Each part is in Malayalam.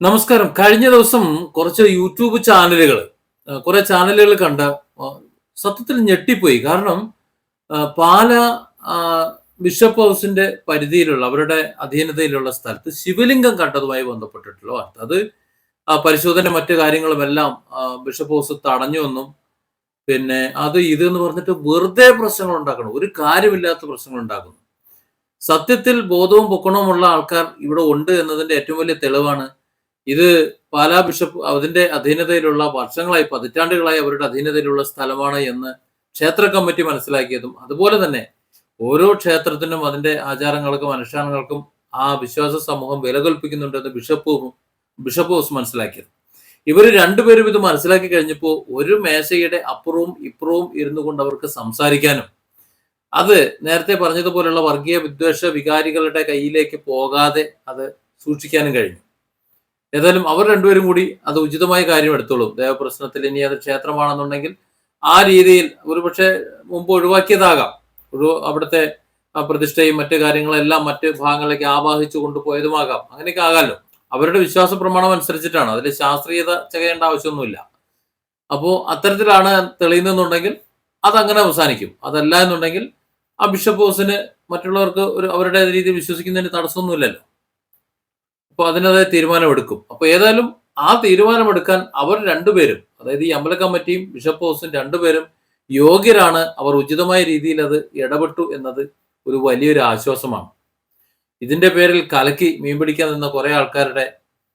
നമസ്കാരം. കഴിഞ്ഞ ദിവസം കുറച്ച് യൂട്യൂബ് ചാനലുകൾ കുറെ ചാനലുകൾ കണ്ട സത്യത്തിൽ ഞെട്ടിപ്പോയി. കാരണം പാല ബിഷപ്പ് ഹൗസിന്റെ പരിധിയിലുള്ള അവരുടെ അധീനതയിലുള്ള സ്ഥലത്ത് ശിവലിംഗം കണ്ടതുമായി ബന്ധപ്പെട്ടിട്ടുള്ള വാർത്ത. അത് പരിശോധന മറ്റു കാര്യങ്ങളുമെല്ലാം ബിഷപ്പ് ഹൗസ് തടഞ്ഞു എന്നും പിന്നെ അത് ഇത് എന്ന് പറഞ്ഞിട്ട് വെറുതെ പ്രശ്നങ്ങൾ ഉണ്ടാക്കണം. ഒരു കാര്യമില്ലാത്ത പ്രശ്നങ്ങൾ ഉണ്ടാക്കുന്നു. സത്യത്തിൽ ബോധവും പൊക്കണവുമുള്ള ആൾക്കാർ ഇവിടെ ഉണ്ട് എന്നതിന്റെ ഏറ്റവും വലിയ തെളിവാണ് ഇത് പാലാ ബിഷപ്പ് അതിന്റെ അധീനതയിലുള്ള വർഷങ്ങളായി പതിറ്റാണ്ടുകളായി അവരുടെ അധീനതയിലുള്ള സ്ഥലമാണ് എന്ന് ക്ഷേത്ര കമ്മിറ്റി മനസ്സിലാക്കിയതും അതുപോലെ തന്നെ ഓരോ ക്ഷേത്രത്തിനും അതിന്റെ ആചാരങ്ങൾക്കും അനുഷ്ഠാനങ്ങൾക്കും ആ വിശ്വാസ സമൂഹം വില കൽപ്പിക്കുന്നുണ്ടെന്ന് ബിഷപ്പും ബിഷപ്പ് ഹൗസ് മനസ്സിലാക്കിയത്. ഇവർ രണ്ടുപേരും ഇത് മനസ്സിലാക്കി കഴിഞ്ഞപ്പോൾ ഒരു മേശയുടെ അപ്പുറവും ഇപ്പുറവും ഇരുന്നു കൊണ്ട് അവർക്ക് സംസാരിക്കാനും അത് നേരത്തെ പറഞ്ഞതുപോലുള്ള വർഗീയ വിദ്വേഷ വികാരികളുടെ കയ്യിലേക്ക് പോകാതെ അത് സൂക്ഷിക്കാനും കഴിഞ്ഞു. ഏതായാലും അവർ രണ്ടുപേരും കൂടി അത് ഉചിതമായ കാര്യം എടുത്തോളും. ദേവപ്രശ്നത്തിൽ ഇനി അത് ക്ഷേത്രമാണെന്നുണ്ടെങ്കിൽ ആ രീതിയിൽ ഒരുപക്ഷെ മുമ്പ് ഒഴിവാക്കിയതാകാം. ഒരു അവിടുത്തെ പ്രതിഷ്ഠയും മറ്റു കാര്യങ്ങളെല്ലാം മറ്റ് ഭാഗങ്ങളിലേക്ക് ആവാഹിച്ചു കൊണ്ടുപോയതുമാകാം. അങ്ങനെയൊക്കെ ആകാമല്ലോ. അവരുടെ വിശ്വാസ പ്രമാണം അനുസരിച്ചിട്ടാണ്. അതിൽ ശാസ്ത്രീയത ചെയ്യേണ്ട ആവശ്യമൊന്നുമില്ല. അപ്പോൾ അത്തരത്തിലാണ് തെളിയുന്നെന്നുണ്ടെങ്കിൽ അതങ്ങനെ അവസാനിക്കും. അതല്ല എന്നുണ്ടെങ്കിൽ ആ ബിഷപ്പ് ഹൗസിന് മറ്റുള്ളവർക്ക് ഒരു അവരുടെ രീതിയിൽ വിശ്വസിക്കുന്നതിന് തടസ്സമൊന്നുമില്ലല്ലോ. അപ്പോൾ അതിനതായ തീരുമാനമെടുക്കും. അപ്പൊ ഏതായാലും ആ തീരുമാനമെടുക്കാൻ അവർ രണ്ടുപേരും അതായത് ഈ അമ്പല കമ്മിറ്റിയും ബിഷപ്പ് ഹൗസും രണ്ടുപേരും യോഗ്യരാണ്. അവർ ഉചിതമായ രീതിയിൽ അത് ഇടപെട്ടു എന്നത് ഒരു വലിയൊരു ആശ്വാസമാണ്. ഇതിന്റെ പേരിൽ കലക്കി മീൻ പിടിക്കാൻ നിന്ന കുറെ ആൾക്കാരുടെ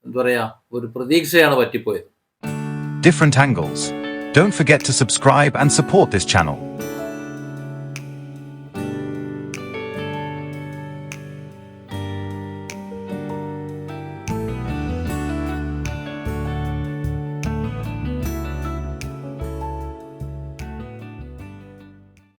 എന്താ പറയാ ഒരു പ്രതീക്ഷയാണ് പറ്റിപ്പോയത്. Different angles don't forget to subscribe and support this channel.